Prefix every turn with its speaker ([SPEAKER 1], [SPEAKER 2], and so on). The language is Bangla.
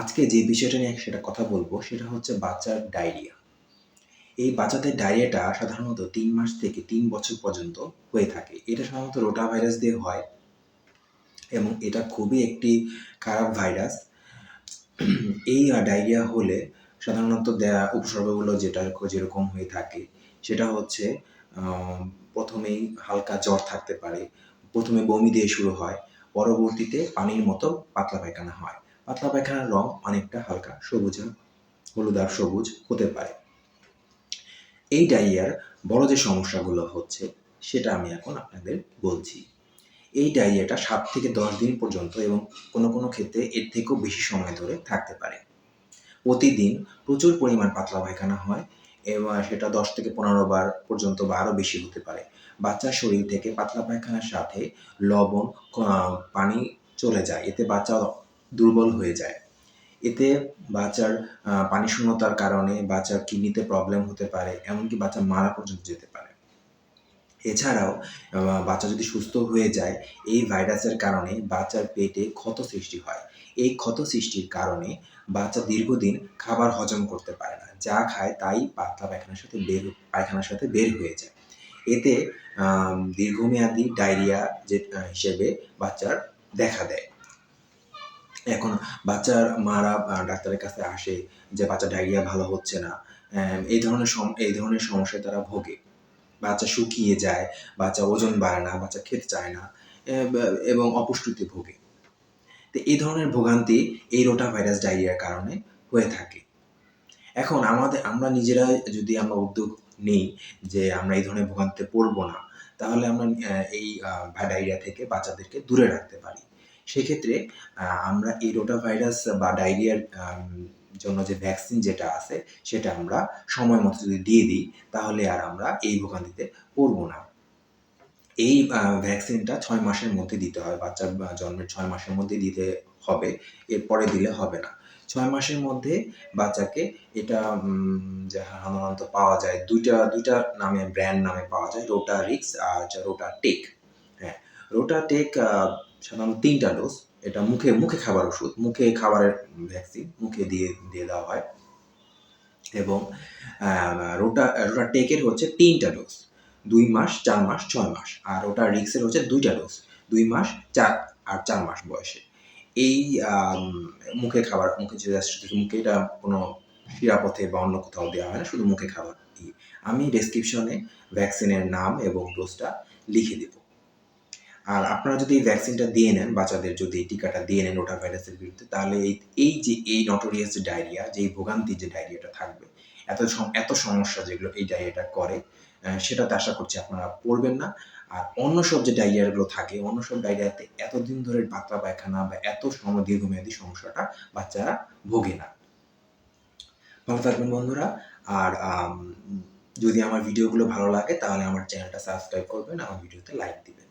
[SPEAKER 1] আজকে যে বিষয়টা নিয়ে সেটা কথা বলব সেটা হচ্ছে বাচ্চার ডায়রিয়া। এই বাচ্চাদের ডায়রিয়াটা সাধারণত তিন মাস থেকে তিন বছর পর্যন্ত হয়ে থাকে। এটা সাধারণত রোটা ভাইরাস দিয়ে হয় এবং এটা খুবই একটি খারাপ ভাইরাস। এই ডায়রিয়া হলে সাধারণত দেয়া উপসর্গগুলো যেটা যেরকম হয়ে থাকে, সেটা হচ্ছে প্রথমেই হালকা জ্বর থাকতে পারে, প্রথমে বমি দিয়ে শুরু হয়, পরবর্তীতে পানির মতো পাতলা পায়খানা হয়। পাতলা পায়খানার রং অনেকটা হালকা, সবুজ হলুদার সবুজ হতে পারে। এই ডায়রিয়ার বড় যে সমস্যাগুলো হচ্ছে, সেটা আমি এখন আপনাদের বলছি। এই ডায়রিয়াটা সাত থেকে দশ দিন পর্যন্ত এবং কোনো কোনো ক্ষেত্রে এর থেকেও বেশি সময় ধরে থাকতে পারে। প্রতিদিন প্রচুর পরিমাণ পাতলা পায়খানা হয় এবং সেটা দশ থেকে পনেরো বার পর্যন্ত বা আরও বেশি হতে পারে। বাচ্চার শরীর থেকে পাতলা পায়খানার সাথে লবণ পানি চলে যায়। এতে বাচ্চা দুর্বল হয়ে যায়। এতে বাচ্চার পানি শূন্যতার কারণে বাচ্চার কিডনিতে প্রবলেম হতে পারে, এমনকি বাচ্চা মারা পর্যন্ত যেতে পারে। এছাড়াও বাচ্চা যদি সুস্থ হয়ে যায়, এই ভাইরাসের কারণে বাচ্চার পেটে ক্ষত সৃষ্টি হয়। এই ক্ষত সৃষ্টির কারণে বাচ্চা দীর্ঘদিন খাবার হজম করতে পারে না, যা খায় তাই পাতলা পায়খানার সাথে বের, পায়খানার সাথে বের হয়ে যায়। এতে দীর্ঘমেয়াদী ডায়রিয়া যে হিসেবে বাচ্চার দেখা দেয়। এখন বাচ্চার মারা ডাক্তারের কাছে আসে যে বাচ্চা ডায়রিয়া ভালো হচ্ছে না এই ধরনের এই ধরনের সমস্যায় তারা ভোগে। বাচ্চা শুকিয়ে যায়, বাচ্চা ওজন বাড়ে না, বাচ্চা খেতে চায় না এবং অপুষ্টিতে ভোগে। তো এই ধরনের ভোগান্তি এই রোটা ভাইরাস ডায়রিয়ার কারণে হয়ে থাকে। এখন আমাদের, আমরা নিজেরা যদি আমরা উদ্যোগ নিই যে আমরা এই ধরনের ভোগান্তিতে পড়ব না, তাহলে আমরা এই ডায়রিয়া থেকে বাচ্চাদেরকে দূরে রাখতে পারি। সেক্ষেত্রে আমরা এই রোটা ভাইরাস বা ডায়রিয়ার জন্য যে ভ্যাকসিন যেটা আছে, সেটা আমরা সময় মতো যদি দিয়ে দিই, তাহলে আর আমরা এই ভোগান্তিতে পড়ব না। এই ভ্যাকসিনটা ছয় মাসের মধ্যে দিতে হয়, বাচ্চার জন্মের ছয় মাসের মধ্যে দিতে হবে, এরপরে দিলে হবে না। ছয় মাসের মধ্যে বাচ্চাকে এটা সাধারণত পাওয়া যায়, দুইটা দুইটা নামে, ব্র্যান্ড নামে পাওয়া যায় রোটা রিক্স আর রোটা টেক হ্যাঁ রোটা টেক সাধারণত তিনটা ডোজ এটা মুখে মুখে খাবার ওষুধ, মুখে খাবারের ভ্যাকসিন মুখে দিয়ে দিয়ে দেওয়া হয়। এবং রোটা রোটা টেকের হচ্ছে তিনটা ডোজ দুই মাস, চার মাস, ছয় মাস। আর ওটা রিক্সের হচ্ছে দুইটা ডোজ দুই মাস, চার, আর চার মাস বয়সে। এই মুখে খাবার, মুখে যে মুখে এটা কোনো শিরাপথে বা অন্য কোথাও দেওয়া হয় না, শুধু মুখে খাবার আমি ডেসক্রিপশনে ভ্যাকসিনের নাম এবং ডোজটা লিখে দেব। আর আপনারা যদি এই ভ্যাকসিনটা দিয়ে নেন, বাচ্চাদের যদি এই টিকাটা দিয়ে নেন রোটা ভাইরাসের বিরুদ্ধে, তাহলে এই এই যে, এই নটোরিয়াস যে ডায়রিয়া যে এই ভোগান্তি যে ডায়রিয়াটা থাকবে, এত সম- এত সমস্যা যেগুলো এই ডায়রিয়াটা করে সেটাতে আশা করছি আপনারা পড়বেন না। আর অন্য সব যে ডায়রিয়াগুলো থাকে, অন্য সব ডায়রিয়াতে এতদিন ধরে পাতলা পায়খানা বা এত সময় দীর্ঘমেয়াদী সমস্যাটা বাচ্চারা ভোগে না। ভালো থাকবেন বন্ধুরা, আর যদি আমার ভিডিওগুলো ভালো লাগে, তাহলে আমার চ্যানেলটা সাবস্ক্রাইব করবেন, আমার ভিডিওতে লাইক দিবেন।